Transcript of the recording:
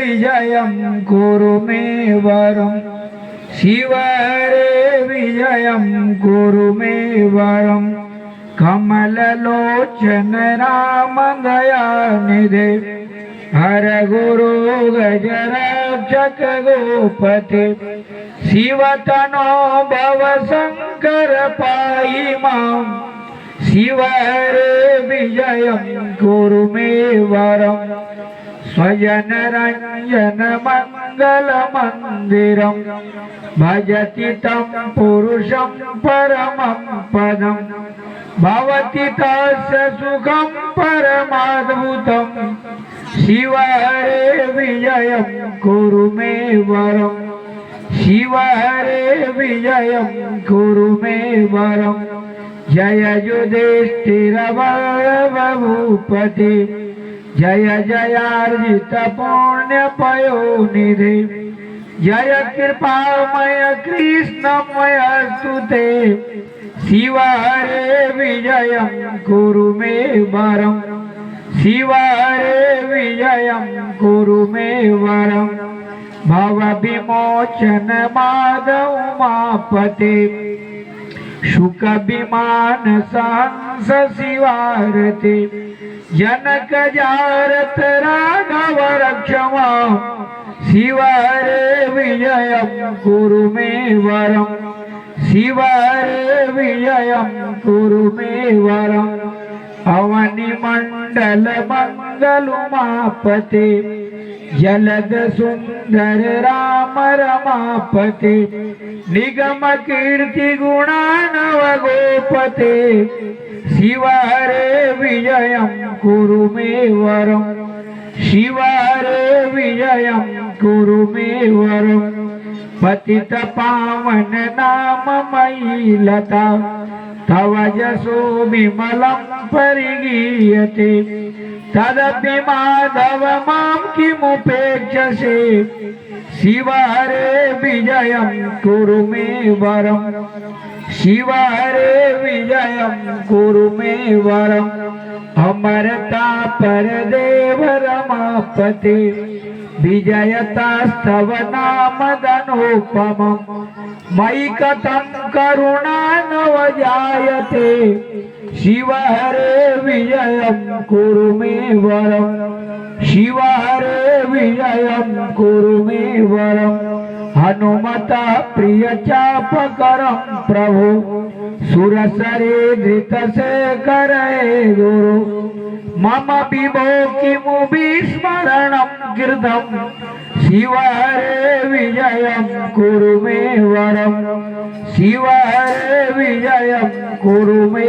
विजयं कुरु मे वरम् शिव रे विजयं कुरु मे वरम् कमललोचन राम दयानिधे हर गुरु गजरक्षक गोपते। शिवतनो भव शङ्कर पाहि माम् शिव रे विजयं कुरु मे रञ्जन मङ्गलमन्दिरम् भजति तं पुरुषं परमं पदम् भवति तस्य सुखं परमाद्भुतम् शिव रे विजयं कुरु मे वरम् शिव रे विजयं कुरु मे वरम् जय युधिष्ठिरवभूपति जय जयार्जित पुण्यपयोनिधे जय कृपामय कृष्णमय स्तुते शिव हरे विजयं कुरु मे वरम् शिव हरे विजयं कुरु मे भव विमोचन माधव मापते शुक विमान सहंस शिवारते जनक जारत राघव रक्षमा शिव रे विजयं कुरु मे वरम् शिव रे विजयं कुरु मे वरम् अवनिमण्डल जलद सुन्दर राम रमापते, निगम कीर्ति गुणानव गोपते शिव हरे विजयं कुरु मे वरम् शिव हरे विजयं कुरु मे वरम् पतित पावन नाम मयि लता, तव जसो विमलं परिगीयते। तदपि माधव माँ किमुपेक्षसे शिव हरे विजयं कुरु मे वरम्। शिव हरे विजयं कुरु मे वरम्। अमरता परदेव रमापते। विजयतास्तव नामदनोपमम् मयि कथं करुणा नव जायते शिव हरे विजयं कुरु मे वरम् शिव हरे विजयं कुरु मे वरम् हनुमता प्रिय चापकरं प्रभु। सुरसरे धृतशेखर हे गुरु। मम विभो किमु विस्मरणं कृतम् शिव हरे विजयं कुरु मे वरम् शिव हरे विजयं कुरु मे